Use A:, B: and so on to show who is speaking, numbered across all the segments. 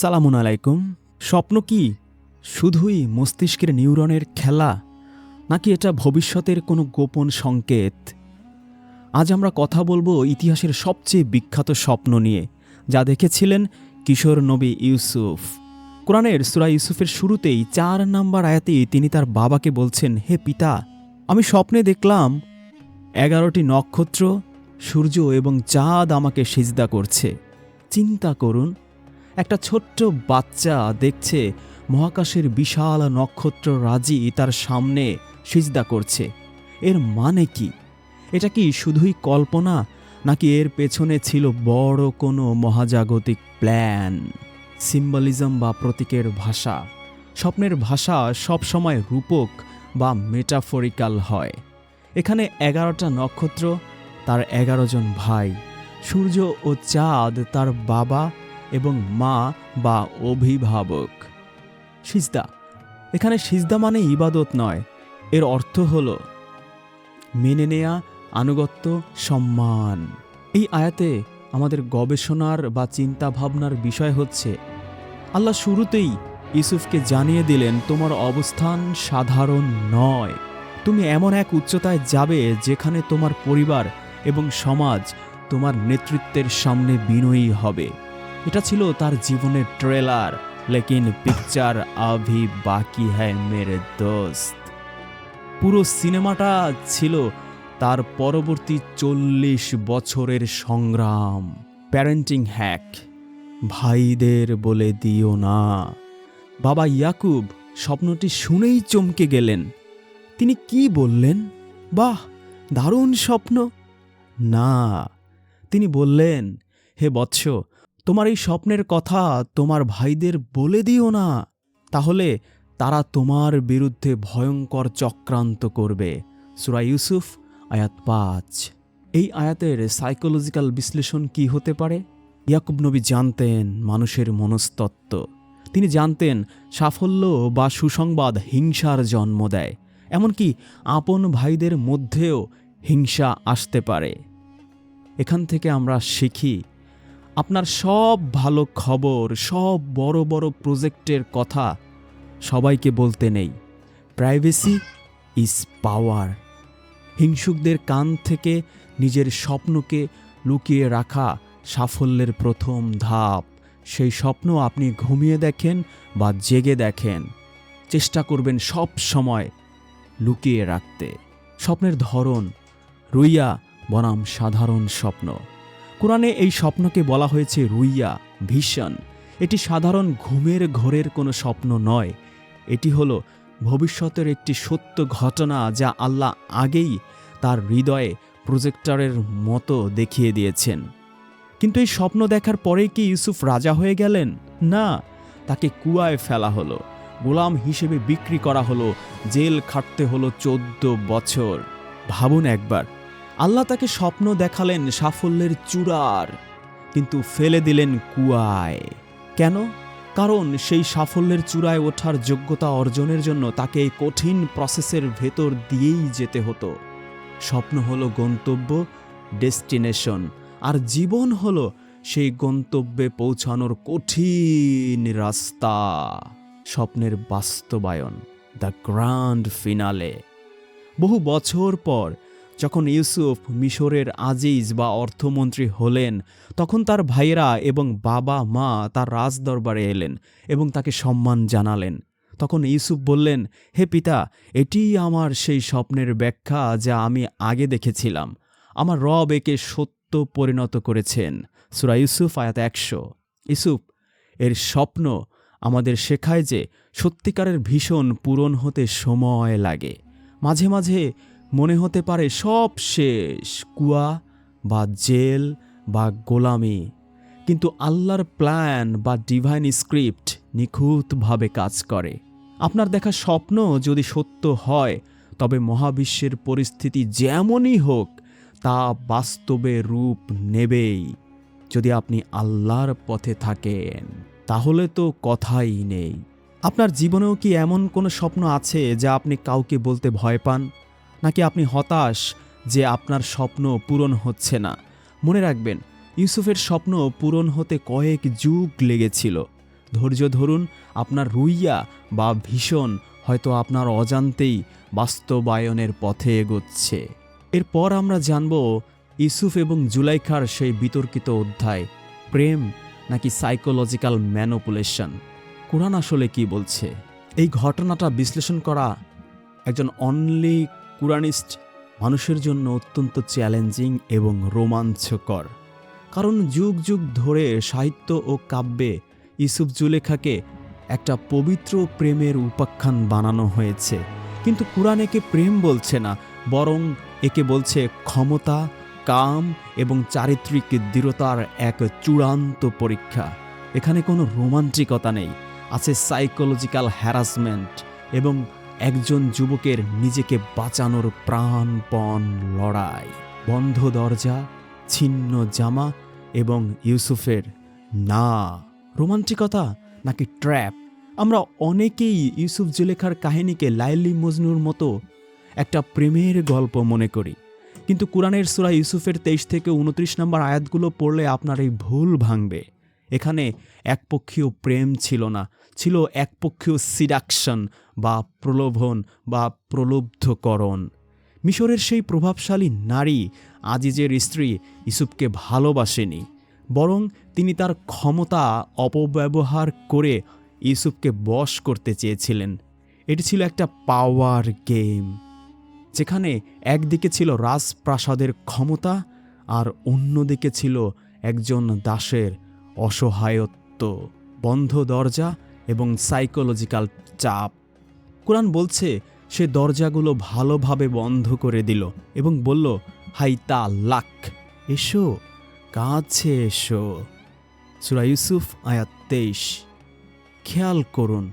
A: সালামুন আলাইকুম। স্বপ্ন কি শুধুই মস্তিষ্কের নিউরনের খেলা, নাকি এটা ভবিষ্যতের কোনো গোপন সংকেত? আজ আমরা কথা বলব ইতিহাসের সবচেয়ে বিখ্যাত স্বপ্ন নিয়ে, যা দেখেছিলেন কিশোর নবী ইউসুফ। কোরআনের সুরা ইউসুফের শুরুতেই চার নাম্বার আয়াতেই তিনি তার বাবাকে বলছেন, হে পিতা, আমি স্বপ্নে দেখলাম এগারোটি নক্ষত্র, সূর্য এবং চাঁদ আমাকে সিজদা করছে। চিন্তা করুন একটা ছোট্ট বাচ্চা দেখছে, মহাকাশের বিশাল নক্ষত্র রাজি তার সামনে সিজদা করছে। এর মানে কি? এটা কি শুধুই কল্পনা, নাকি এর পেছনে ছিল বড় কোনো মহাজাগতিক প্ল্যান? সিম্বলিজম বা প্রতীকের ভাষা। স্বপ্নের ভাষা সবসময় রূপক বা মেটাফরিক্যাল হয়। এখানে এগারোটা নক্ষত্র, তার এগারো জন ভাই। সূর্য ও চাঁদ, তার বাবা এবং মা বা অভিভাবক। সিজদা। এখানে সিজদা মানে ইবাদত নয়, এর অর্থ হল মেনে নেয়া, আনুগত্য, সম্মান। এই আয়াতে আমাদের গবেষণার বা চিন্তা ভাবনার বিষয় হচ্ছে, আল্লাহ শুরুতেই ইউসুফকে জানিয়ে দিলেন, তোমার অবস্থান সাধারণ নয়। তুমি এমন এক উচ্চতায় যাবে যেখানে তোমার পরিবার এবং সমাজ তোমার নেতৃত্বের সামনে বিনয়ী হবে। এটা ছিল তার জীবনের ট্রেলার লেকিন পিকচার আভি বাকি হ্যায় মেরে দোস্ত। পুরো সিনেমাটা ছিল তার পরবর্তী চল্লিশ বছরের সংগ্রাম। প্যারেন্টিং হ্যাক ভাইদের বলে দিও না। বাবা ইয়াকুব স্বপ্নটি শুনেই চমকে গেলেন। তিনি কি বললেন? বাহ, দারুণ স্বপ্ন। না, তিনি বললেন, হে বৎস তোমার এই স্বপ্নের কথা তোমার ভাইদের বলে দিও না। তাহলে তারা তোমার বিরুদ্ধে ভয়ঙ্কর চক্রান্ত করবে। সুরা ইউসুফ, আয়াত পাঁচ। এই আয়াতের সাইকোলজিক্যাল বিশ্লেষণ কি হতে পারে? ইয়াকুব নবী জানতেন মানুষের মনস্তত্ত্ব। তিনি জানতেন সাফল্য বা সুসংবাদ হিংসার জন্ম দেয়। এমনকি আপন ভাইদের মধ্যেও হিংসা আসতে পারে। এখান থেকে আমরা শিখি আপনার সব ভালো খবর, সব বড় বড় প্রজেক্টের কথা সবাইকে বলতে নেই। প্রাইভেসি ইজ পাওয়ার হিংসুকদের কান থেকে নিজের স্বপ্নকে লুকিয়ে রাখা সাফল্যের প্রথম ধাপ। সেই স্বপ্ন আপনি ঘুমিয়ে দেখেন বা জেগে দেখেন। চেষ্টা করবেন সব সময় লুকিয়ে রাখতে। স্বপ্নের ধরন, রুইয়া বনাম সাধারণ স্বপ্ন। কোরআনে এই স্বপ্নকে বলা হয়েছে রুইয়া ভিশন এটি সাধারণ ঘুমের ঘোরের কোনো স্বপ্ন নয়। এটি হলো ভবিষ্যতের একটি সত্য ঘটনা যা আল্লাহ আগেই তার হৃদয়ে প্রজেক্টরের মতো দেখিয়ে দিয়েছেন। কিন্তু এই স্বপ্ন দেখার পরেই কি ইউসুফ রাজা হয়ে গেলেন? না, তাকে কুয়ায় ফেলা হলো। গোলাম হিসেবে বিক্রি করা হলো, জেল খাটতে হলো চোদ্দ বছর। ভাবুন একবার আল্লাহ তাকে স্বপ্ন দেখালেন সাফল্যের চূড়ার, কিন্তু ফেলে দিলেন কুয়ায়। কেন? কারণ সেই সাফল্যের চূড়ায় ওঠার যোগ্যতা অর্জনের জন্য তাকে এই কঠিন প্রসেসের ভেতর দিয়েই যেতে হতো। স্বপ্ন হলো গন্তব্য ডেস্টিনেশন আর জীবন হলো সেই গন্তব্যে পৌঁছানোর কঠিন রাস্তা। স্বপ্নের বাস্তবায়ন দ্য গ্র্যান্ড ফিনালে বহু বছর পর যখন ইউসুফ মিশরের আজিজ বা অর্থমন্ত্রী হলেন, তখন তার ভাইয়েরা এবং বাবা, মা তার রাজদরবারে এলেন এবং তাকে সম্মান জানালেন। তখন ইউসুফ বললেন, হে পিতা এটিই আমার সেই স্বপ্নের ব্যাখ্যা যা আমি আগে দেখেছিলাম। আমার রব একে সত্য পরিণত করেছেন। সুরা ইউসুফ, আয়াত একশো। ইউসুফ, এর স্বপ্ন আমাদের শেখায় যে সত্যিকারের ভীষণ পূরণ হতে সময় লাগে। মাঝে মাঝে মনে হতে পারে সব শেষ, কুয়া বা জেল বা গোলামি। কিন্তু আল্লাহর প্ল্যান বা ডিভাইন স্ক্রিপ্ট নিখুঁতভাবে কাজ করে। আপনার দেখা স্বপ্ন যদি সত্য হয়, তবে মহাবিশ্বের পরিস্থিতি যেমনই হোক, তা বাস্তবে রূপ নেবেই। যদি আপনি আল্লাহর পথে থাকেন, তাহলে তো কথাই নেই। আপনার জীবনেও কি এমন কোনো স্বপ্ন আছে যা আপনি কাউকে বলতে ভয় পান? নাকি আপনি হতাশ যে আপনার স্বপ্ন পূরণ হচ্ছে না? মনে রাখবেন, ইউসুফের স্বপ্ন পূরণ হতে কয়েক যুগ লেগেছিল। ধৈর্য ধরুন, আপনার রুইয়া বা ভীষণ হয়তো আপনার অজান্তেই বাস্তবায়নের পথে এগোচ্ছে। এরপর আমরা জানব ইউসুফ এবং জুলাইখার সেই বিতর্কিত অধ্যায়, প্রেম নাকি সাইকোলজিক্যাল ম্যানোপুলেশন? কোরআন আসলে কি বলছে? এই ঘটনাটা বিশ্লেষণ করা একজন অনলি কুরানিস্ট মানুষের জন্য অত্যন্ত চ্যালেঞ্জিং এবং রোমাঞ্চকর। কারণ যুগ যুগ ধরে সাহিত্য ও কাব্যে ইসুফ জুলেখাকে একটা পবিত্র প্রেমের উপাখ্যান বানানো হয়েছে। কিন্তু কোরআন একে প্রেম বলছে না, বরং একে বলছে ক্ষমতা, কাম এবং চারিত্রিক দৃঢ়তার এক চূড়ান্ত পরীক্ষা। এখানে কোনো রোমান্টিকতা নেই, আছে সাইকোলজিক্যাল হ্যারাসমেন্ট এবং একজন যুবকের নিজেকে বাঁচানোর প্রাণপণ লড়াই। বন্ধ দরজা, ছিন্ন জামা এবং ইউসুফের না। রোমান্টিকতা নাকি ট্র্যাপ? আমরা অনেকেই ইউসুফ জুলেখার কাহিনীকে লাইলি মজনুর মতো একটা প্রেমের গল্প মনে করি। কিন্তু কোরআনের সুরা ইউসুফের তেইশ থেকে উনত্রিশ নম্বর আয়াতগুলো পড়লে আপনার এই ভুল ভাঙবে। এখানে একপক্ষীয় প্রেম ছিল না ছিল একপক্ষীয় সিডাকশন বা প্রলোভন বা প্রলুব্ধকরণ। মিশরের সেই প্রভাবশালী নারী আজিজের স্ত্রী ইসুফকে ভালোবাসেনি, বরং তিনি তার ক্ষমতা অপব্যবহার করে ইউসুফকে বশ করতে চেয়েছিলেন। এটি ছিল একটা পাওয়ার গেম, যেখানে একদিকে ছিল রাজপ্রাসাদের ক্ষমতা আর অন্যদিকে ছিল একজন দাসের অসহায়ত্ব। বন্ধ দরজা এবং সাইকোলজিক্যাল চাপ। কোরআন বলছে, সে দরজাগুলো ভালোভাবে বন্ধ করে দিল এবং বলল, হাই তা লাক, এসো, কাছে এসো। সুরা ইউসুফ, আয়াত তেইশ। খেয়াল করুন,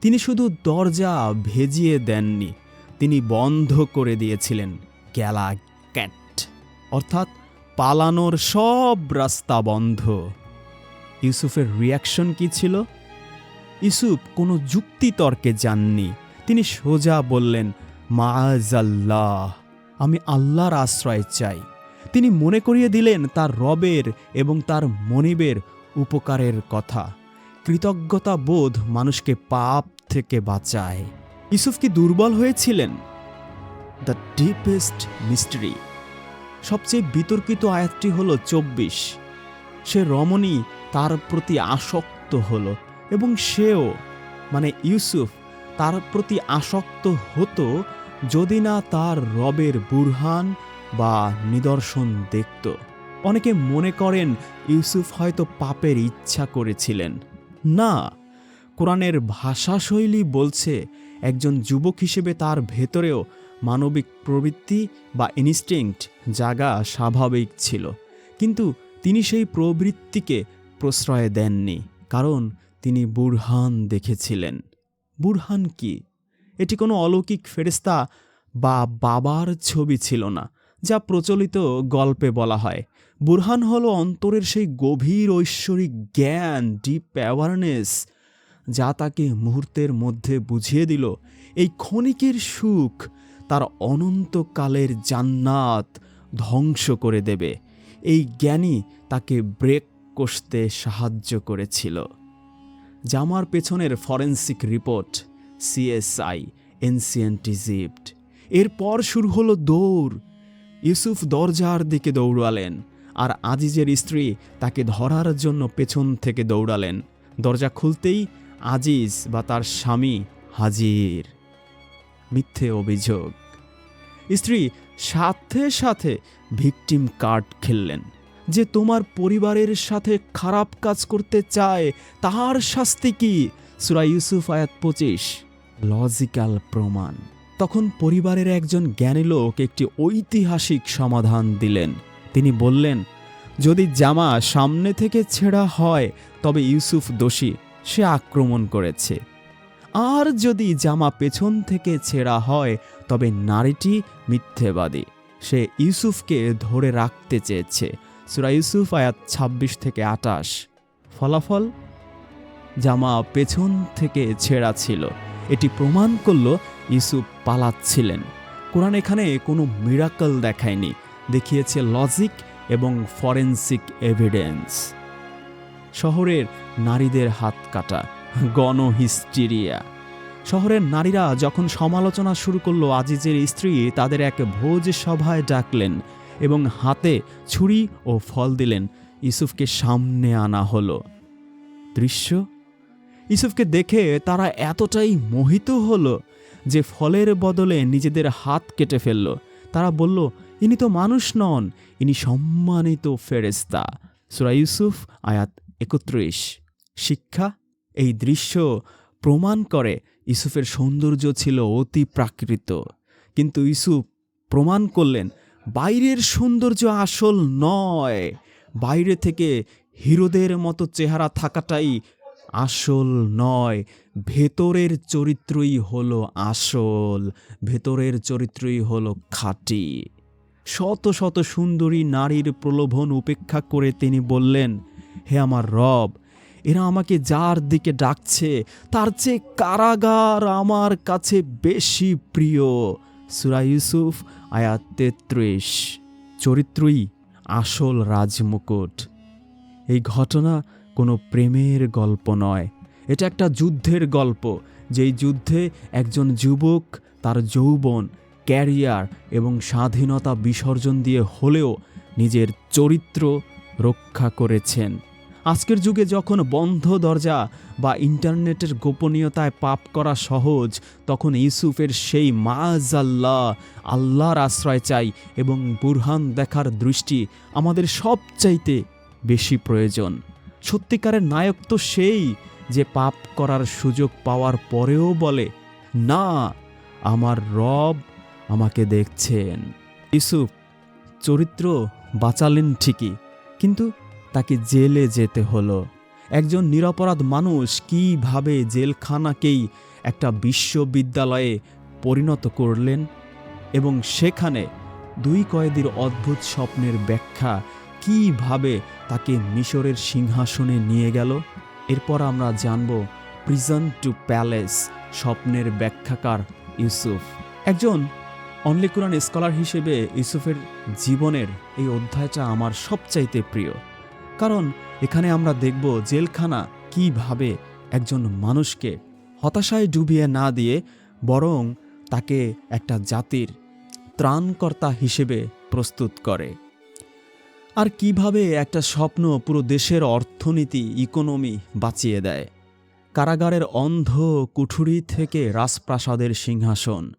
A: তিনি শুধু দরজা ভেজিয়ে দেননি, তিনি বন্ধ করে দিয়েছিলেন ক্যালা ক্যাট। অর্থাৎ পালানোর সব রাস্তা বন্ধ। ইউসুফের রিয়াকশন কি ছিল? ইউসুফ কোনো যুক্তিতর্কে যাননি। তিনি সোজা বললেন মাজাল্লাহ আমি আল্লাহর আশ্রয় চাই। তিনি মনে করিয়ে দিলেন তার রবের এবং তার মনিবের উপকারের কথা। কৃতজ্ঞতা বোধ মানুষকে পাপ থেকে বাঁচায়। ইসুফ কি দুর্বল হয়েছিলেন? দ্য ডিপেস্ট মিস্ট্রি সবচেয়ে বিতর্কিত আয়াতটি হলো চব্বিশ। সে রমণী তার প্রতি আসক্ত হলো। এবং সেও মানে ইউসুফ, তার প্রতি আসক্ত হতো যদি না তার রবের বুরহান বা নিদর্শন দেখত। অনেকে মনে করেন ইউসুফ হয়তো পাপের ইচ্ছা করেছিলেন। না, কোরআনের ভাষাশৈলী বলছে একজন যুবক হিসেবে তার ভেতরেও মানবিক প্রবৃত্তি বা ইনস্টিংক্ট জাগা স্বাভাবিক ছিল। কিন্তু তিনি সেই প্রবৃত্তিকে প্রশ্রয় দেননি। কারণ তিনি বুরহান দেখেছিলেন। বুরহান কি? এটি কোনো অলৌকিক ফেরেস্তা বা বাবার ছবি ছিল না, যা প্রচলিত গল্পে বলা হয়। বুরহান হলো অন্তরের সেই গভীর ঐশ্বরিক জ্ঞান ডিপ অ্যাওয়ারনেস যা তাকে মুহূর্তের মধ্যে বুঝিয়ে দিল। এই ক্ষণিকের সুখ তার অনন্তকালের জান্নাত ধ্বংস করে দেবে। এই জ্ঞানই তাকে ব্রেক কষতে সাহায্য করেছিল। জামার পেছনের forensic report CSI ancient Egypt এরপর শুরু হলো দৌড়। ইউসুফ দরজার দিকে দৌড়ালেন আর আজিজের স্ত্রী তাকে ধরার জন্য পেছন থেকে দৌড়ালেন। দরজা খুলতেই আজিজ বা তার স্বামী হাজির। মিথ্যে অভিযোগ। স্ত্রী সাথে সাথে ভিকটিম কার্ড খেললেন। যে তোমার পরিবারের সাথে খারাপ কাজ করতে চায় তার শাস্তি কি? সুরা ইউসুফ আয়াত পঁচিশ। লজিক্যাল প্রমাণ। তখন পরিবারের একজন জ্ঞানী লোক একটি ঐতিহাসিক সমাধান দিলেন। তিনি বললেন, যদি জামা সামনে থেকে ছেঁড়া হয়, তবে ইউসুফ দোষী। সে আক্রমণ করেছে। আর যদি জামা পেছন থেকে ছেঁড়া হয়, তবে নারীটি মিথ্যেবাদী। সে ইউসুফকে ধরে রাখতে চেয়েছে। সুরা ইউসুফ, আয়াত ২৬ থেকে আটাশ। ফলাফল? জামা পেছন থেকে ছেঁড়া ছিল। এটি প্রমাণ করল ইউসুফ পালাচ্ছিলেন। কোরআন এখানে কোনো মিরাকল দেখায়নি। দেখিয়েছে লজিক এবং ফরেন্সিক এভিডেন্স শহরের নারীদের হাত কাটা, গণহিস্টিরিয়া। শহরের নারীরা যখন সমালোচনা শুরু করল, আজিজের স্ত্রী তাদের এক ভোজ সভায় ডাকলেন এবং হাতে ছুরি ও ফল দিলেন। ইউসুফকে সামনে আনা হলো। দৃশ্য? ইউসুফকে দেখে তারা এতটাই মোহিত হলো যে ফলের বদলে নিজেদের হাত কেটে ফেলল। তারা বলল, ইনি তো মানুষ নন, ইনি সম্মানিত ফেরেস্তা সুরা ইউসুফ, আয়াত একত্রিশ। শিক্ষা? এই দৃশ্য প্রমাণ করে ইউসুফের সৌন্দর্য ছিল অতি প্রাকৃত। কিন্তু ইউসুফ প্রমাণ করলেন বাইরের সৌন্দর্য আসল নয়। বাইরে থেকে হিরোদের মতো চেহারা থাকাটাই আসল নয়। ভেতরের চরিত্রই হলো আসল, ভেতরের চরিত্রই হলো খাঁটি। শত শত সুন্দরী নারীর প্রলোভন উপেক্ষা করে তিনি বললেন, হে আমার রব, এরা আমাকে যার দিকে ডাকছে, তার চেয়ে কারাগার আমার কাছে বেশি প্রিয়। সুরা ইউসুফ আয়াত তেত্রিশ চরিত্রই আসল রাজমুকুট। এই ঘটনা কোনো প্রেমের গল্প নয়। এটা একটা যুদ্ধের গল্প, যেই যুদ্ধে একজন যুবক তার যৌবন, ক্যারিয়ার এবং স্বাধীনতা বিসর্জন দিয়ে হলেও নিজের চরিত্র রক্ষা করেছেন। আজকের যুগে যখন বন্ধ দরজা বা ইন্টারনেটের গোপনীয়তায় পাপ করা সহজ, তখন ইউসুফের সেই মাজ আল্লাহ আল্লাহর আশ্রয় চাই এবং বুরহান দেখার দৃষ্টি আমাদের সবচাইতে বেশি প্রয়োজন। সত্যিকারের নায়ক তো সেই যে পাপ করার সুযোগ পাওয়ার পরেও বলে, না, আমার রব আমাকে দেখছেন। ইউসুফ, চরিত্র বাঁচালেন ঠিকই, কিন্তু তাকে জেলে যেতে হলো। একজন নিরপরাধ মানুষ কীভাবে জেলখানাকেই একটা বিশ্ববিদ্যালয়ে পরিণত করলেন এবং সেখানে দুই কয়েদির অদ্ভুত স্বপ্নের ব্যাখ্যা কীভাবে তাকে মিশরের সিংহাসনে নিয়ে গেল, এরপর আমরা জানব প্রিজন টু প্যালেস স্বপ্নের ব্যাখ্যাকার ইউসুফ। একজন অনলি স্কলার হিসেবে ইউসুফের জীবনের এই অধ্যায়টা আমার সবচাইতে প্রিয়। কারণ এখানে আমরা দেখব জেলখানা কীভাবে একজন মানুষকে হতাশায় ডুবিয়ে না দিয়ে বরং তাকে একটা জাতির ত্রাণকর্তা হিসেবে প্রস্তুত করে। আর কীভাবে একটা স্বপ্ন পুরো দেশের অর্থনীতি, ইকোনমি বাঁচিয়ে দেয়। কারাগারের অন্ধ কুঠুরি থেকে রাজপ্রাসাদের সিংহাসন,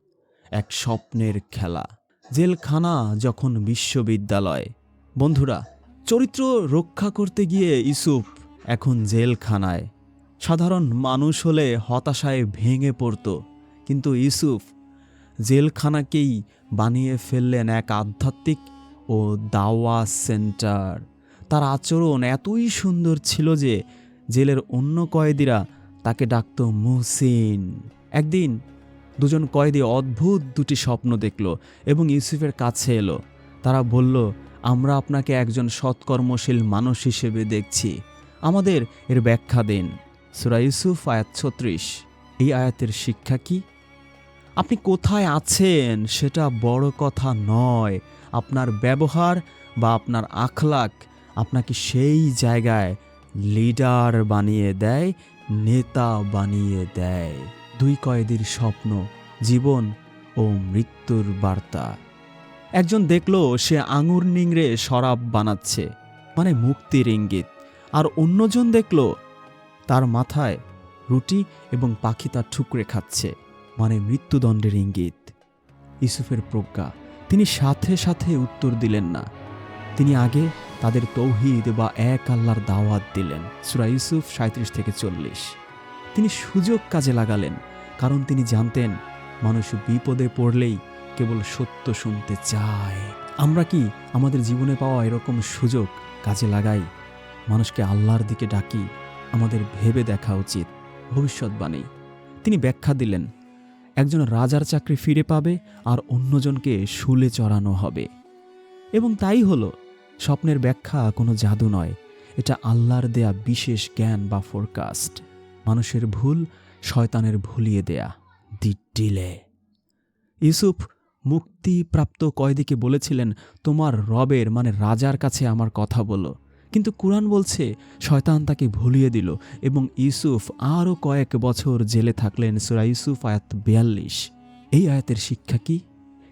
A: এক স্বপ্নের খেলা। জেলখানা যখন বিশ্ববিদ্যালয়। বন্ধুরা চরিত্র রক্ষা করতে গিয়ে ইসুফ এখন জেলখানায়। সাধারণ মানুষ হলে হতাশায় ভেঙে পড়ত, কিন্তু ইসুফ জেলখানাকেই বানিয়ে ফেললেন এক আধ্যাত্মিক ও দাওয়া সেন্টার। তার আচরণ এতই সুন্দর ছিল যে জেলের অন্য কয়েদিরা তাকে ডাকত মুহসিন। একদিন দুজন কয়েদি অদ্ভুত দুটি স্বপ্ন দেখল এবং ইউসুফের কাছে এলো। তারা বলল আমরা আপনাকে একজন সৎকর্মশীল মানুষ হিসেবে দেখছি। আমাদের এর ব্যাখ্যা দিন। সুরা ইউসুফ, আয়াত ছত্রিশ। এই আয়াতের শিক্ষা কি? আপনি কোথায় আছেন সেটা বড় কথা নয়। আপনার ব্যবহার বা আপনার আখলাক আপনাকে সেই জায়গায় লিডার বানিয়ে দেয়, নেতা বানিয়ে দেয়। দুই কয়েদির স্বপ্ন, জীবন ও মৃত্যুর বার্তা। একজন দেখল সে আঙুর নিংড়ে শরাব বানাচ্ছে মানে মুক্তির ইঙ্গিত আর অন্যজন দেখল তার মাথায় রুটি এবং পাখি তার ঠুকরে খাচ্ছে মানে মৃত্যুদণ্ডের ইঙ্গিত ইসুফের প্রজ্ঞা, তিনি সাথে সাথে উত্তর দিলেন না। তিনি আগে তাদের তৌহিদ বা এক আল্লাহর দাওয়াত দিলেন। সুরা ইউসুফ সাঁত্রিশ থেকে চল্লিশ। তিনি সুযোগ কাজে লাগালেন, কারণ তিনি জানতেন মানুষ বিপদে পড়লেই কেবল সত্য শুনতে চায়। আমরা কি আমাদের জীবনে পাওয়া এরকম সুযোগ কাজে লাগাই? মানুষকে আল্লাহর দিকে ডাকি, আমাদের ভেবে দেখা উচিত, ভবিষ্যৎবাণী। তিনি ব্যাখ্যা দিলেন, একজন রাজার চাকরি ফিরে পাবে আর অন্যজনকে শুলে চড়ানো হবে। এবং তাই হলো, স্বপ্নের ব্যাখ্যা কোনো জাদু নয়, এটা আল্লাহর দেয়া বিশেষ জ্ঞান বা ফোরকাস্ট মানুষের ভুল শয়তানের ভুলিয়ে দেয়া দি ডিলে ইউসুফ মুক্তিপ্রাপ্ত কয়েদিকে বলেছিলেন, তোমার রবের মানে রাজার কাছে আমার কথা বলো। কিন্তু কুরআন বলছে, শয়তান তাকে ভুলিয়ে দিল এবং ইউসুফ আরও কয়েক বছর জেলে থাকলেন। সুরা ইউসুফ আয়াত বিয়াল্লিশ। এই আয়াতের শিক্ষা কি?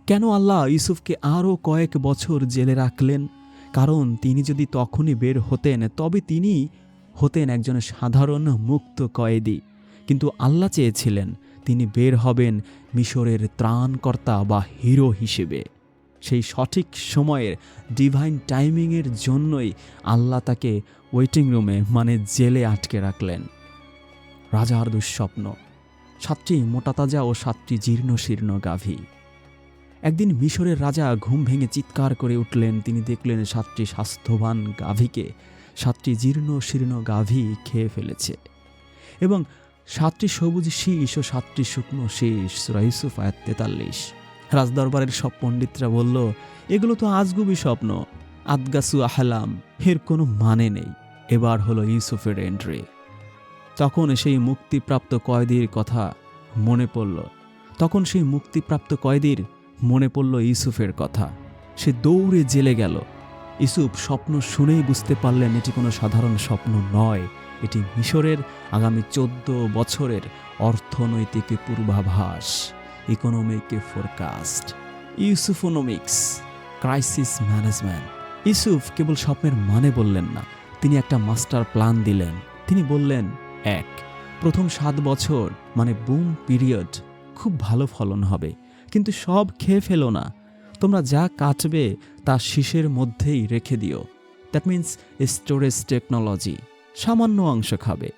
A: কেন আল্লাহ ইউসুফকে আরও কয়েক বছর জেলে রাখলেন? কারণ তিনি যদি তখনই বের হতেন, তবে তিনি হতেন একজন সাধারণ মুক্ত কয়েদি। কিন্তু আল্লাহ চেয়েছিলেন তিনি বের হবেন মিশরের ত্রাণকর্তা বা হিরো হিসেবে। সেই সঠিক সময়ের ডিভাইন টাইমিংয়ের জন্যই আল্লাহ তাকে ওয়েটিং রুমে মানে জেলে আটকে রাখলেন। রাজার দুঃস্বপ্ন সাতটি মোটাতাজা ও সাতটি জীর্ণ শীর্ণ গাভী। একদিন মিশরের রাজা ঘুম ভেঙে চিৎকার করে উঠলেন, তিনি দেখলেন সাতটি স্বাস্থ্যবান গাভীকে, সাতটি জীর্ণ শীর্ণ গাভী খেয়ে ফেলেছে। এবং সাতটি সবুজ শীষ ও সাতটি শুকনো শীষ, সুরা ইউসুফ আয়াত তেতাল্লিশ। রাজদরবারের সব পণ্ডিতরা বলল, এগুলো তো আজগুবি স্বপ্ন। আদগাসু আহলাম এর কোনো মানে নেই। এবার হলো ইউসুফের এন্ট্রি তখন সেই মুক্তিপ্রাপ্ত কয়েদির কথা মনে পড়ল। তখন সেই মুক্তিপ্রাপ্ত কয়েদির মনে পড়ল ইউসুফের কথা। সে দৌড়ে জেলে গেল। ইউসুফ স্বপ্ন শুনেই বুঝতে পারলেন এটি কোনো সাধারণ স্বপ্ন নয়। এটি মিশরের আগামী চোদ্দ বছরের অর্থনৈতিক পূর্বাভাস economic forecast Yusufonomics crisis management Yusuf কেবল স্বপ্নের মানে বললেন না, তিনি একটা মাস্টার প্ল্যান দিলেন। তিনি বললেন, এক, প্রথম সাত বছর মানে বুম পিরিয়ড খুব ভালো ফলন হবে, কিন্তু সব খেয়ে ফেলো না। তোমরা যা কাটবে তা শীষের মধ্যেই রেখে দিও। দ্যাট মিন্স স্টোরেজ টেকনোলজি সামান্য অংশ খাবে।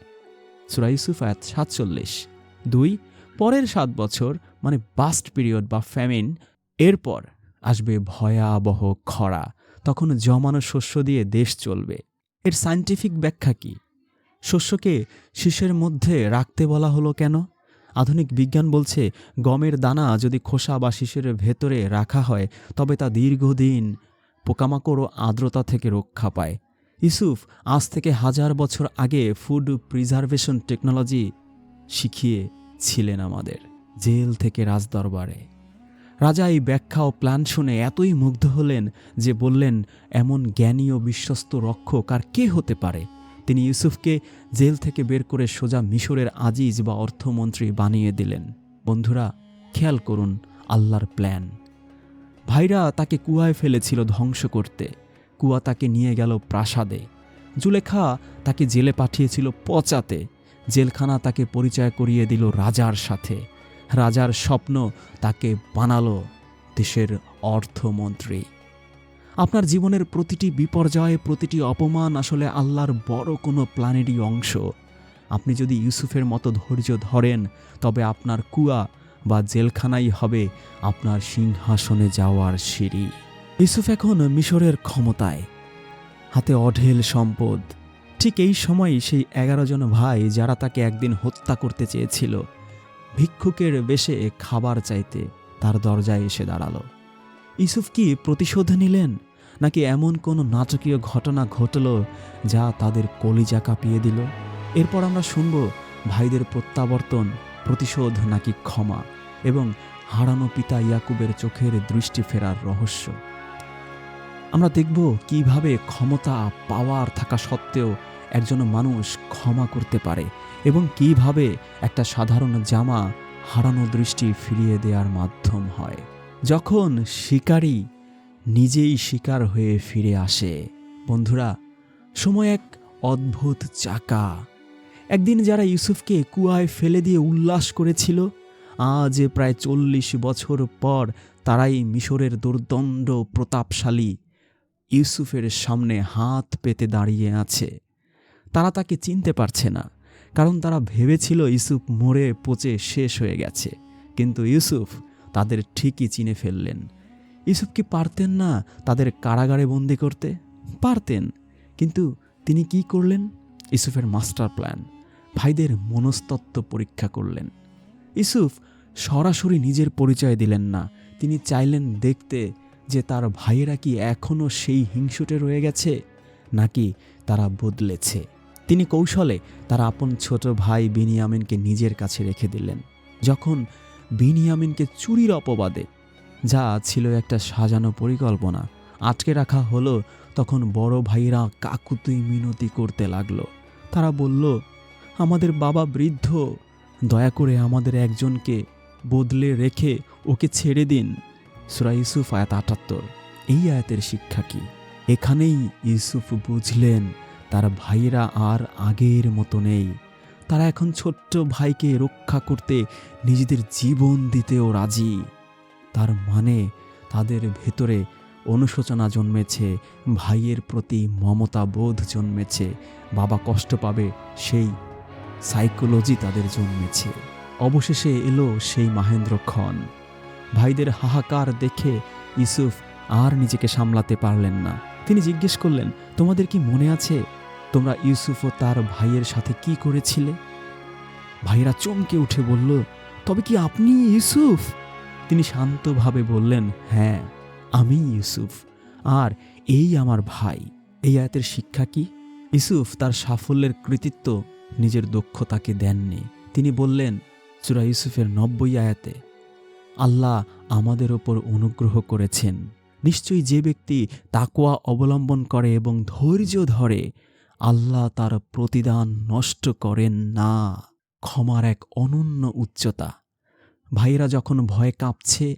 A: সুরা ইউসুফ আয়াত সাতচল্লিশ। দুই, পরের সাত বছর মানে বাস্ট পিরিয়ড বা ফ্যামিন এরপর আসবে ভয়াবহ খরা। তখন জমানো শস্য দিয়ে দেশ চলবে। এর সায়েন্টিফিক ব্যাখ্যা কি? শস্যকে শীষের মধ্যে রাখতে বলা হলো কেন? আধুনিক বিজ্ঞান বলছে, গমের দানা যদি খোসা বা শীষের ভেতরে রাখা হয়, তবে তা দীর্ঘদিন পোকামাকড় ও আর্দ্রতা থেকে রক্ষা পায়। ইউসুফ আজ থেকে হাজার বছর আগে ফুড প্রিজার্ভেশন টেকনোলজি শিখিয়েছিলেন আমাদের জেল থেকে রাজদরবারে। রাজা এই ব্যাখ্যা ও প্ল্যান শুনে এতই মুগ্ধ হলেন যে বললেন, এমন জ্ঞানী ও বিশ্বস্ত রক্ষক আর কে হতে পারে? তিনি ইউসুফকে জেল থেকে বের করে সোজা মিশরের আজিজ বা অর্থমন্ত্রী বানিয়ে দিলেন। বন্ধুরা, খেয়াল করুন আল্লাহর প্ল্যান। ভাইরা তাকে কুয়ায় ফেলেছিল ধ্বংস করতে। কুয়া তাকে নিয়ে গেল প্রাসাদে। জুলেখা তাকে জেলে পাঠিয়েছিল পচাতে। জেলখানা তাকে পরিচয় করিয়ে দিল রাজার সাথে। রাজার স্বপ্ন তাকে বানালো দেশের অর্থমন্ত্রী। আপনার জীবনের প্রতিটি বিপর্যয়, প্রতিটি অপমান আসলে আল্লাহর বড় কোনো প্ল্যানেরই অংশ। আপনি যদি ইউসুফের মতো ধৈর্য ধরেন, তবে আপনার কুয়া বা জেলখানাই হবে আপনার সিংহাসনে যাওয়ার সিঁড়ি। ইউসুফ এখন মিশরের ক্ষমতায়। হাতে অঢেল সম্পদ। ঠিক এই সময়ই সেই এগারো জন ভাই যারা তাকে একদিন হত্যা করতে চেয়েছিল, ভিক্ষুকের বেশে খাবার চাইতে তার দরজায় এসে দাঁড়াল। ইউসুফ কি প্রতিশোধ নিলেন, নাকি এমন কোনো নাটকীয় ঘটনা ঘটল যা তাদের কলিজা কাঁপিয়ে দিল? এরপর আমরা শুনব ভাইদের প্রত্যাবর্তন, প্রতিশোধ নাকি ক্ষমা এবং হারানো পিতা ইয়াকুবের চোখের দৃষ্টি ফেরার রহস্য। আমরা দেখব কীভাবে ক্ষমতা পাওয়ার থাকা সত্ত্বেও একজন মানুষ ক্ষমা করতে পারে এবং কীভাবে একটা সাধারণ জামা হারানো দৃষ্টি ফিরিয়ে দেওয়ার মাধ্যম হয়। যখন শিকারী নিজেই শিকার হয়ে ফিরে আসে, বন্ধুরা, সময় এক অদ্ভুত চাকা। একদিন যারা ইউসুফকে কুয়ায় ফেলে দিয়ে উল্লাস করেছিল, আজ প্রায় চল্লিশ বছর পর তারাই মিশরের দুর্দণ্ড প্রতাপশালী ইউসুফের সামনে হাত পেতে দাঁড়িয়ে আছে। তারা তাকে চিনতে পারছে না, কারণ তারা ভেবেছিল ইউসুফ মরে পচে শেষ হয়ে গেছে। কিন্তু ইউসুফ তাদের ঠিকই চিনে ফেললেন। ইউসুফ কি পারতেন না তাদের কারাগারে বন্দি করতে? পারতেন, কিন্তু তিনি কি করলেন? ইউসুফের মাস্টার প্ল্যান, ভাইদের মনস্তত্ত্ব পরীক্ষা করলেন। ইউসুফ সরাসরি নিজের পরিচয় দিলেন না, তিনি চাইলেন দেখতে যে তার ভাইয়েরা কি এখনও সেই হিংসুটে রয়ে গেছে, নাকি তারা বদলেছে? তিনি কৌশলে তার আপন ছোট ভাই বিনিয়ামিনকে নিজের কাছে রেখে দিলেন। যখন বিনিয়ামিনকে চুরির অপবাদে, যা ছিল একটা সাজানো পরিকল্পনা, আটকে রাখা হলো, তখন বড় ভাইরা কাকুতুই মিনতি করতে লাগল। তারা বলল, আমাদের বাবা বৃদ্ধ, দয়া করে আমাদের একজনকে বদলে রেখে ওকে ছেড়ে দিন। সুরা ইউসুফ আয়াত আটাত্তর। এই আয়াতের শিক্ষা কি? এখানেই ইউসুফ বুঝলেন, তার ভাইরা আর আগের মতো নেই। তারা এখন ছোট্ট ভাইকে রক্ষা করতে নিজেদের জীবন দিতেও রাজি। তার মানে তাদের ভেতরে অনুশোচনা জন্মেছে, ভাইয়ের প্রতি মমতা বোধ জন্মেছে, বাবা কষ্ট পাবে, সেই সাইকোলজি তাদের জন্মেছে। অবশেষে এলো সেই মাহেন্দ্রক্ষণ। ভাইদের হাহাকার দেখে ইউসুফ আর নিজেকে সামলাতে পারলেন না। তিনি জিজ্ঞেস করলেন, তোমাদের কি মনে আছে তোমরা ইউসুফ ও তার ভাইয়ের সাথে কি করেছিলে? ভাইরা চমকে উঠে বলল, তবে কি আপনি ইউসুফ? তিনি শান্তভাবে বললেন হ্যাঁ আমি ইউসুফ। আর এই আমার ভাই, এই আয়াতের শিক্ষা কি? ইউসুফ তার সাফল্যের কৃতিত্ব নিজের দক্ষতাকে দেননি। তিনি বললেন চূড়া ইউসুফের নব্বই আয়াতে আল্লাহ আমাদের ওপর অনুগ্রহ করেছেন। নিশ্চয়ই যে ব্যক্তি তাকোয়া অবলম্বন করে এবং ধৈর্য ধরে, আল্লাহ তার প্রতিদান নষ্ট করেন না। ক্ষমার এক অনন্য উচ্চতা। ভাইরা যখন ভয়ে কাঁপছে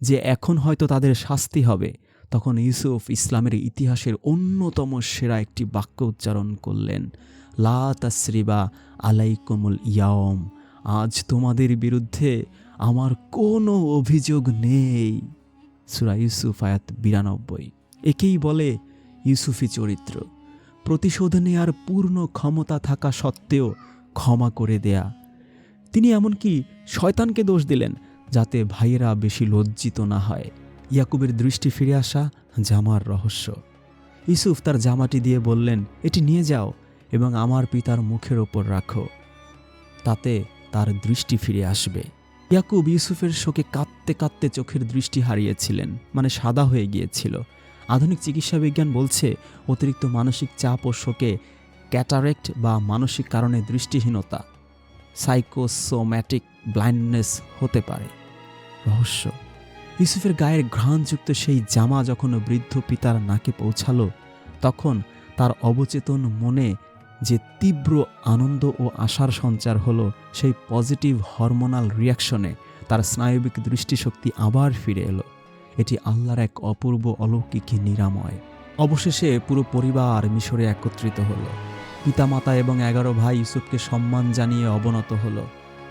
A: যে এখন হয়তো তাদের শাস্তি হবে, তখন ইউসুফ ইসলামের ইতিহাসের অন্যতম সেরা একটি বাক্য উচ্চারণ করলেন, লা তাসরিবা আলাইকুমুল ইয়াওম, আজ তোমাদের বিরুদ্ধে আমার কোনো অভিযোগ নেই। সুরা ইউসুফ আয়াত বিরানব্বই। একেই বলে ইউসুফি চরিত্র। প্রতিশোধ নেয়ার পূর্ণ ক্ষমতা থাকা সত্ত্বেও ক্ষমা করে দেয়া। তিনি এমনকি শয়তানকে দোষ দিলেন যাতে ভাইয়েরা বেশি লজ্জিত না হয়। ইয়াকুবের দৃষ্টি ফিরে আসা জামার রহস্য। ইউসুফ তার জামাটি দিয়ে বললেন, এটি নিয়ে যাও এবং আমার পিতার মুখের ওপর রাখো। তাতে তার দৃষ্টি ফিরে আসবে। ইয়াকুব ইউসুফের শোকে কাঁদতে কাঁদতে চোখের দৃষ্টি হারিয়েছিলেন মানে সাদা হয়ে গিয়েছিল। আধুনিক চিকিৎসা বিজ্ঞান বলছে, অতিরিক্ত মানসিক চাপ ও শোকে ক্যাটারেক্ট বা মানসিক কারণে দৃষ্টিহীনতা, সাইকোসোম্যাটিক ব্লাইন্ডনেস হতে পারে। রহস্য। ইউসুফের গায়ের ঘ্রাণযুক্ত সেই জামা যখন বৃদ্ধ পিতার নাকে পৌঁছালো, তখন তার অবচেতন মনে যে তীব্র আনন্দ ও আশার সঞ্চার হলো সেই পজিটিভ হরমোনাল রিয়াকশনে, তার স্নায়বিক দৃষ্টিশক্তি আবার ফিরে এলো। এটি আল্লাহর এক অপূর্ব অলৌকিক নিরাময়। অবশেষে পুরো পরিবার মিশরে একত্রিত হলো। পিতামাতা এবং এগারো ভাই ইউসুফকে সম্মান জানিয়ে অবনত হলো।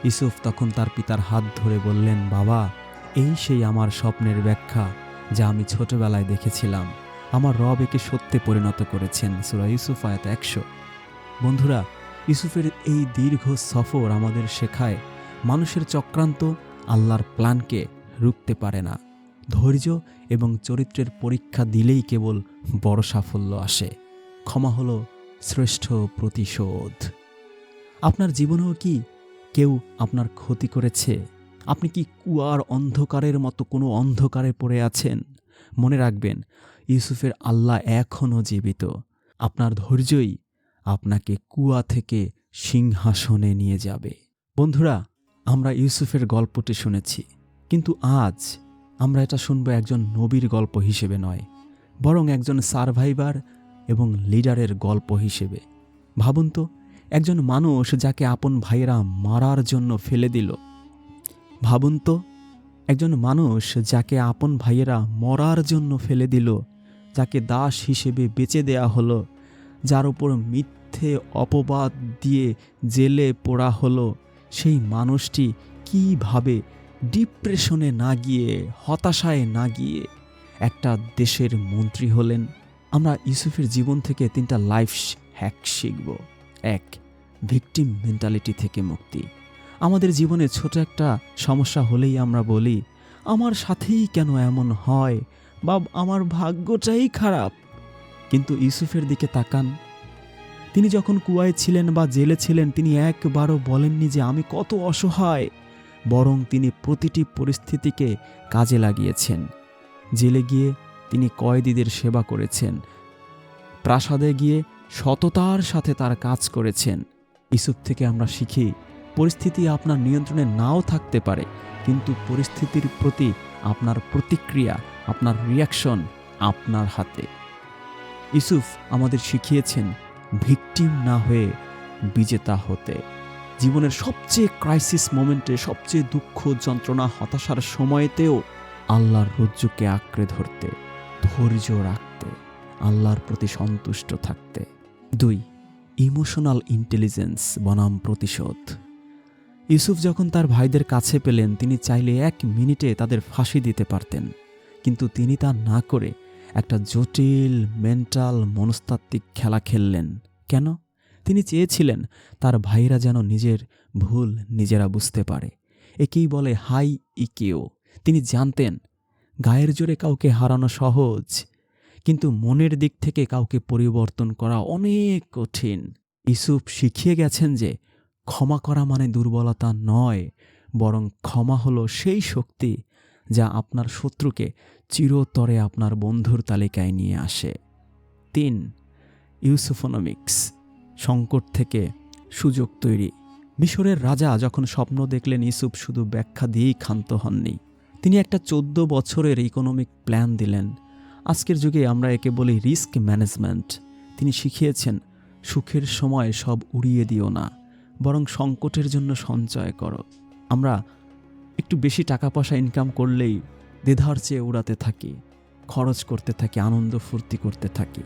A: ইউসুফ তখন তার পিতার হাত ধরে বললেন, বাবা, এই সেই আমার স্বপ্নের ব্যাখ্যা যা আমি ছোটবেলায় দেখেছিলাম। আমার রব একে সত্যে পরিণত করেছেন। সুরা ইউসুফ আয়াত একশো। বন্ধুরা, ইউসুফের এই দীর্ঘ সফর আমাদের শেখায় মানুষের চক্রান্ত আল্লাহর প্ল্যানকে রুখতে পারে না। ধৈর্য এবং চরিত্রের পরীক্ষা দিলেই কেবল বড় সাফল্য আসে। ক্ষমা হলো শ্রেষ্ঠ প্রতিশোধ। আপনার জীবনেও কি কেউ আপনার ক্ষতি করেছে? আপনি কি কুয়ার অন্ধকারের মতো কোনো অন্ধকারে পড়ে আছেন? মনে রাখবেন, ইউসুফের আল্লাহ এখনও জীবিত। আপনার ধৈর্যই আপনাকে কুয়া থেকে সিংহাসনে নিয়ে যাবে। বন্ধুরা, আমরা ইউসুফের গল্পটি শুনেছি, কিন্তু আজ আমরা এটা শুনব একজন নবীর গল্প হিসেবে নয়, বরং একজন সার্ভাইভার এবং লিডারের গল্প হিসেবে। ভাবুন তো, একজন মানুষ যাকে আপন ভাইয়েরা মারার জন্য ফেলে দিল। ভাবুন তো, একজন মানুষ যাকে আপন ভাইয়েরা মরার জন্য ফেলে দিল, যাকে দাস হিসেবে বেচে দেয়া হলো, যার উপর মিথ্যে অপবাদ দিয়ে জেলে পোড়া হলো। সেই মানুষটি কীভাবে ডিপ্রেশনে না গিয়ে, হতাশায় না গিয়ে একটা দেশের মন্ত্রী হলেন? আমরা ইউসুফের জীবন থেকে তিনটা লাইফ হ্যাক শিখব। এক, ভিকটিম মেন্টালিটি থেকে মুক্তি। আমাদের জীবনে ছোট একটা সমস্যা হলেই আমরা বলি, আমার সাথেই কেন এমন হয়? বা আমার ভাগ্যটাই খারাপ। কিন্তু ইউসুফের দিকে তাকান। তিনি যখন কুয়ায় ছিলেন বা জেলে ছিলেন, তিনি একবারও বলেননি যে আমি কত অসহায়, বরং তিনি প্রতিটি পরিস্থিতিকে কাজে লাগিয়েছেন। জেলে গিয়ে তিনি কয়েদিদের সেবা করেছেন, প্রাসাদে গিয়ে সততার সাথে তার কাজ করেছেন। ইসুফ থেকে আমরা শিখি, পরিস্থিতি আপনার নিয়ন্ত্রণে নাও থাকতে পারে, কিন্তু পরিস্থিতির প্রতি আপনার প্রতিক্রিয়া, আপনার রিয়াকশন আপনার হাতে। ইউসুফ আমাদের শিখিয়েছেন ভিকটিম না হয়ে বিজেতা হতে। জীবনের সবচেয়ে ক্রাইসিস মোমেন্টে সবচেয়ে দুঃখ, যন্ত্রণা, হতাশার সময়তেও আল্লাহর রজ্জুকে আঁকড়ে ধরতে, ধৈর্য রাখতে, আল্লাহর প্রতি সন্তুষ্ট থাকতে। দুই ইমোশনাল ইন্টেলিজেন্স বনাম প্রতিশোধ। ইউসুফ যখন তার ভাইদের কাছে পেলেন, তিনি চাইলে এক মিনিটে তাদের ফাঁসি দিতে পারতেন। কিন্তু তিনি তা না করে একটা জটিল মেন্টাল মনস্তাত্ত্বিক খেলা খেললেন। কেন? তিনি চেয়েছিলেন তার ভাইরা যেন নিজের ভুল নিজেরা বুঝতে পারে। একেই বলে হাই ইকেও তিনি জানতেন, গায়ের জোরে কাউকে হারানো সহজ, কিন্তু মনের দিক থেকে কাউকে পরিবর্তন করা অনেক কঠিন। ইসুফ শিখিয়ে গেছেন যে ক্ষমা করা মানে দুর্বলতা নয়, বরং ক্ষমা হলো সেই শক্তি যা আপনার শত্রুকে চিরতরে আপনার বন্ধুর তালিকায় নিয়ে আসে। তিন, ইউসুফোনমিক্স, সংকট থেকে সুযোগ তৈরি। মিশরের রাজা যখন স্বপ্ন দেখলেন ইসুফ শুধু ব্যাখ্যা দিয়েই ক্ষান্ত হননি, তিনি একটা চোদ্দ বছরের ইকোনমিক প্ল্যান দিলেন। আজকের যুগে আমরা একে বলি রিস্ক ম্যানেজমেন্ট তিনি শিখিয়েছেন, সুখের সময় সব উড়িয়ে দিও না, বরং সংকটের জন্য সঞ্চয় করো। আমরা একটু বেশি টাকা পয়সা ইনকাম করলেই দেধার চেয়ে উড়াতে থাকি, খরচ করতে থাকি, আনন্দ ফুর্তি করতে থাকি।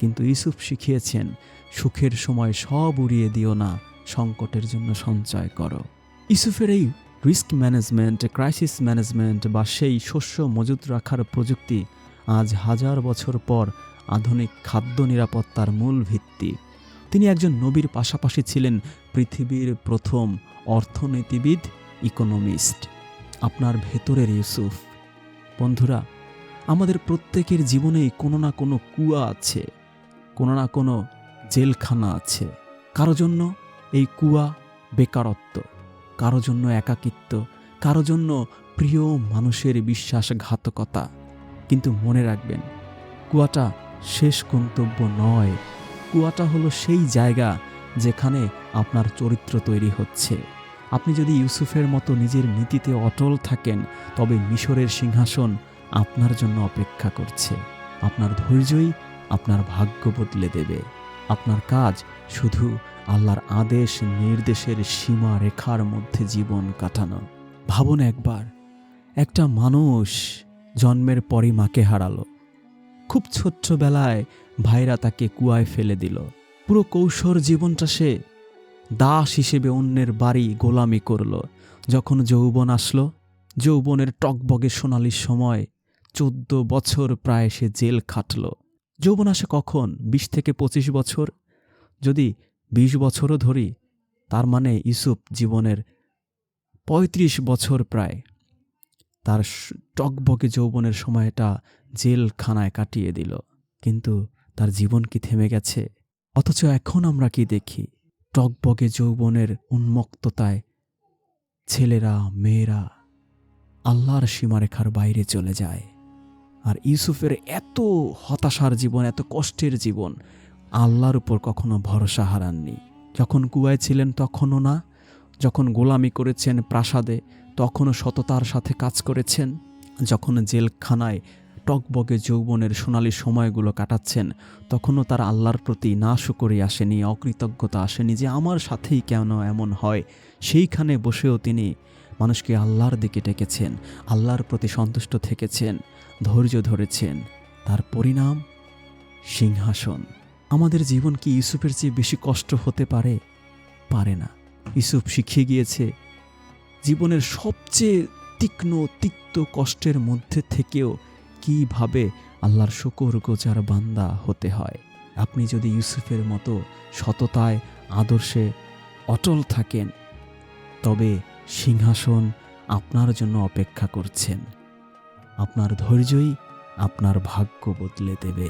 A: কিন্তু ইউসুফ শিখিয়েছেন, সুখের সময় সব উড়িয়ে দিও না, সংকটের জন্য সঞ্চয় করো। ইউসুফের এই রিস্ক ম্যানেজমেন্ট, ক্রাইসিস ম্যানেজমেন্ট বা সেই শস্য মজুত রাখার প্রযুক্তি আজ হাজার বছর পর আধুনিক খাদ্য নিরাপত্তার মূল ভিত্তি। তিনি একজন নবীর পাশাপাশি ছিলেন পৃথিবীর প্রথম অর্থনীতিবিদ, ইকোনমিস্ট। আপনার ভেতরের ইউসুফ বন্ধুরা, আমাদের প্রত্যেকের জীবনেই কোনো না কোনো কুয়া আছে, কোনো না কোনো জেলখানা আছে। কারও জন্য এই কুয়া বেকারত্ব, কারও জন্য একাকিত্ব, কারও জন্য প্রিয় মানুষের বিশ্বাসঘাতকতা। কিন্তু মনে রাখবেন, কুয়াটা শেষ গন্তব্য নয়। কুয়াটা হলো সেই জায়গা যেখানে আপনার চরিত্র তৈরি হচ্ছে। আপনি যদি ইউসুফের মতো নিজের নীতিতে অটল থাকেন, তবে মিশরের সিংহাসন আপনার জন্য অপেক্ষা করছে। আপনার ধৈর্যই আপনার ভাগ্য বদলে দেবে। আপনার কাজ শুধু আল্লাহর আদেশ, নির্দেশের সীমা রেখার মধ্যে জীবন কাটানো। ভাবুন একবার, একটা মানুষ জন্মের পরই মাকে হারালো। খুব ছোট্টবেলায় ভাইরা তাকে কুয়ায় ফেলে দিল। পুরো কৌশর জীবনটা সে দাস হিসেবে অন্যের বাড়ি গোলামি করল। যখন যৌবন আসলো, যৌবনের টকবগে সোনালির সময় চোদ্দ বছর প্রায় সে জেল খাটল। যৌবন আসে কখন? বিশ থেকে পঁচিশ বছর? যদি বিশ বছরও ধরি, তার মানে ইউসুফ জীবনের পঁয়ত্রিশ বছর প্রায়। তার টকবগে যৌবনের সময়টা জেলখানায় কাটিয়ে দিল। কিন্তু তার জীবন কি থেমে গেছে? অথচ এখন আমরা কি দেখি? টকবগে যৌবনের উন্মুক্ততায় ছেলেরা, মেয়েরা আল্লাহর সীমারেখার বাইরে চলে যায়। আর ইউসুফের এত হতাশার জীবন, এত কষ্টের জীবন, আল্লাহর উপর কখনো ভরসা হারাননি। যখন কুয়ায় ছিলেন তখনও না। যখন গোলামি করেছেন প্রাসাদে, তখনও সততার সাথে কাজ করেছেন। যখন জেলখানায় টকবগে যৌবনের সোনালী সময়গুলো কাটাচ্ছেন, তখনও তার আল্লাহর প্রতি না শুকরি আসেনি, অকৃতজ্ঞতা আসেনি যে আমার সাথেই কেন এমন হয়। সেইখানে বসেও তিনি মানুষকে আল্লাহর দিকে ডেকেছেন, আল্লাহর প্রতি সন্তুষ্ট থেকেছেন, ধৈর্য ধরেছেন। তার পরিণাম? সিংহাসন। আমাদের জীবন কি ইউসুফের চেয়ে বেশি কষ্ট হতে পারে? পারে না। ইউসুফ শিখিয়ে গিয়েছে, জীবনের সবচেয়ে তীক্ষ্ণ, তিক্ত কষ্টের মধ্যে থেকেও কীভাবে আল্লাহর শকর গোজার বান্দা হতে হয়? আপনি যদি ইউসুফের মতো সততায়, আদর্শে অটল থাকেন, তবে সিংহাসন আপনার জন্য অপেক্ষা করছেন। আপনার ধৈর্যই আপনার ভাগ্য বদলে দেবে।